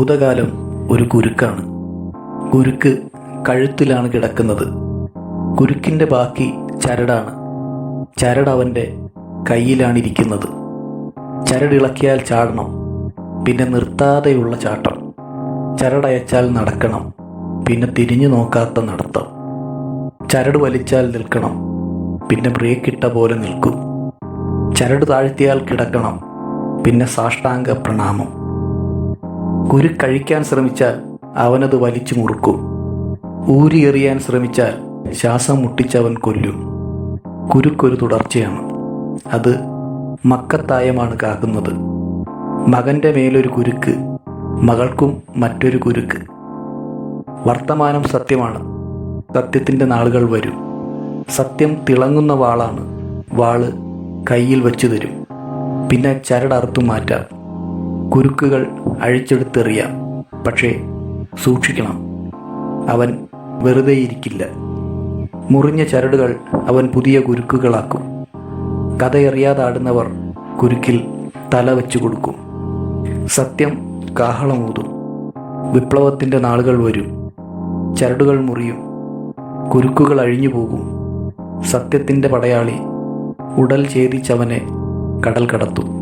ഭൂതകാലം ഒരു കുരുക്കാണ്. കുരുക്ക് കഴുത്തിലാണ് കിടക്കുന്നത്. കുരുക്കിന്റെ ബാക്കി ചരടാണ്. ചരട് അവന്റെ കയ്യിലാണ് ഇരിക്കുന്നത് ചരടിളക്കിയാൽ ചാടണം പിന്നെ നിർത്താതെയുള്ള ചാട്ടം. ചരടയച്ചാൽ നടക്കണം പിന്നെ തിരിഞ്ഞു നോക്കാത്ത നടത്തം. ചരട് വലിച്ചാൽ നിൽക്കണം പിന്നെ ബ്രേക്ക് ഇട്ട പോലെ നിൽക്കും. ചരട് താഴ്ത്തിയാൽ കിടക്കണം പിന്നെ സാഷ്ടാംഗ പ്രണാമം. കുരുക്കഴിക്കാൻ ശ്രമിച്ചാൽ അവനത് വലിച്ചു മുറുക്കും. ഊരിയെറിയാൻ ശ്രമിച്ചാൽ ശ്വാസം മുട്ടിച്ചവൻ കൊല്ലും. കുരുക്കൊരു തുടർച്ചയാണ്. അത് മക്കത്തായമാണ് കാക്കുന്നത്. മകന്റെ മേലൊരു കുരുക്ക് മകൾക്കും മറ്റൊരു കുരുക്ക് വർത്തമാനം സത്യമാണ്. സത്യത്തിന്റെ നാളുകൾ വരും. സത്യം തിളങ്ങുന്ന വാളാണ്. വാൾ കയ്യിൽ വെച്ചു തരും. പിന്നെ ചരടറുത്തു മാറ്റാം. കുരുക്കുകൾ അഴിച്ചെടുത്തെറിയാം. പക്ഷേ സൂക്ഷിക്കണം. അവൻ വെറുതെയിരിക്കില്ല. മുറിഞ്ഞ ചരടുകൾ അവൻ പുതിയ കുരുക്കുകളാക്കും. കഥയറിയാതാടുന്നവർ കുരുക്കിൽ തല വെച്ചു കൊടുക്കും. സത്യം കാഹളമൂതും. വിപ്ലവത്തിന്റെ നാളുകൾ വരും. ചരടുകൾ മുറിയും. കുരുക്കുകൾ അഴിഞ്ഞു പോകും സത്യത്തിന്റെ പടയാളി ഉടൽ ഛേദിച്ചവനെ കടൽ കടത്തും.